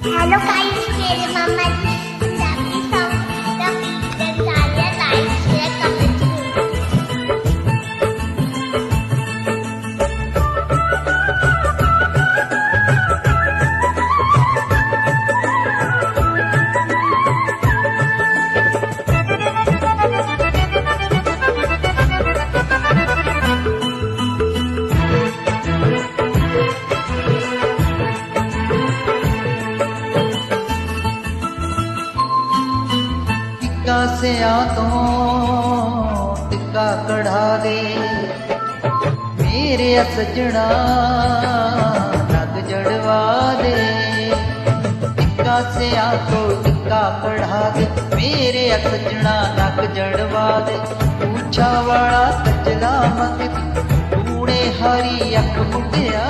Hello काही केले मामाची चांगली ਟਿੱਕਾ ਤੋਂ ਟਿੱਕਾ ਕਢਾ ਦੇ। ਮੇਰੇ ਸੱਜਣਾ ਨਗ ਜੜਵਾ ਦੇ। ਟਿੱਕਾ ਸਿਆ ਤੋਂ ਟਿੱਕਾ ਕਢਾ ਦੇ। ਮੇਰੇ ਸੱਜਣਾ ਨਗ ਜੜਵਾ ਦੇ। ਉੱਚਾ ਵਾਲਾ ਕਚਲਾ ਮੰਗਦੀ। ਕੂੜੇ ਹਰੀ ਅੱਖ ਮੁੰਡਿਆ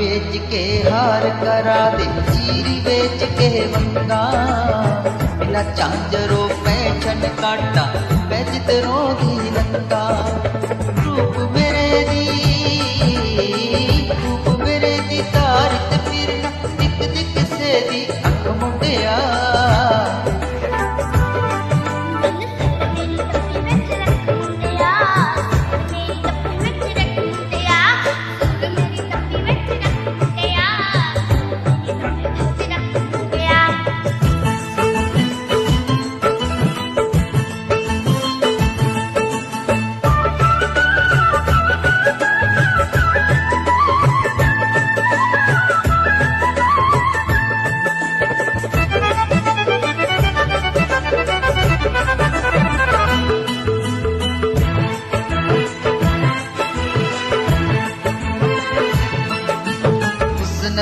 ਵੇਚ ਕੇ ਹਾਰ ਕਰਾ ਦੇ, ਚੀਰੀ ਵੇਚ ਕੇ ਵੰਗਾ। ਨਾ ਚਾਂਜਰੋ ਪੈਛਨ ਕਾਟਾ ਪੈਜ ਤਰੋਂ ਦੀ ਲੰਗਾ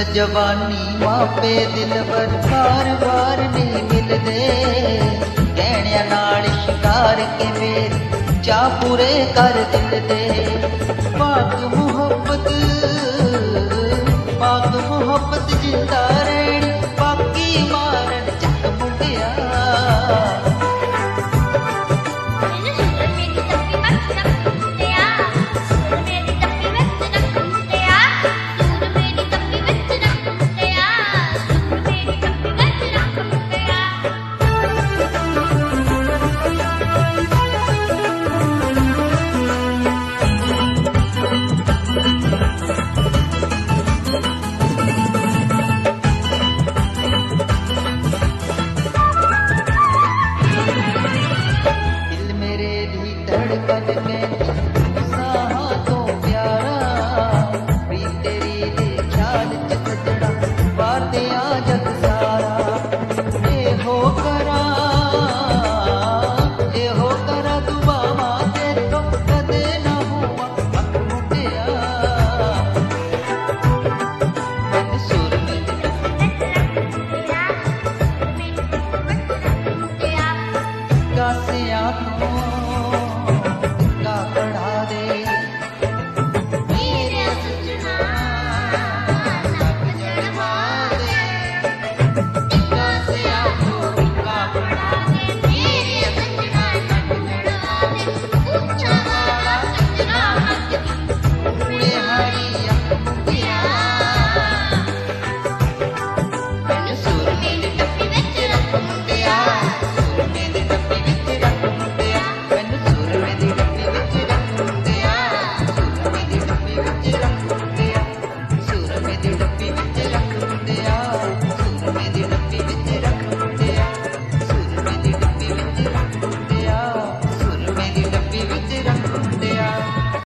ਜਵਾਨੀ ਮਾਪੇ ਦਿਲ दिलवर ਬਾਰ ਬਾਰ ਨਹੀਂ ਮਿਲਦੇ। ਕਹਿਣਿਆ ਨਾਲ ਸ਼ਿਕਾਰ ਕਿਵੇਂ ਜਾ ਪੂਰੇ ਕਰ ਦਿੰਦੇ? ਪਾਕ ਮੁਹੱਬਤ ਪਾਕ ਮੁਹੱਬਤ ਜਿੰਦਾ ਰਹਿਣ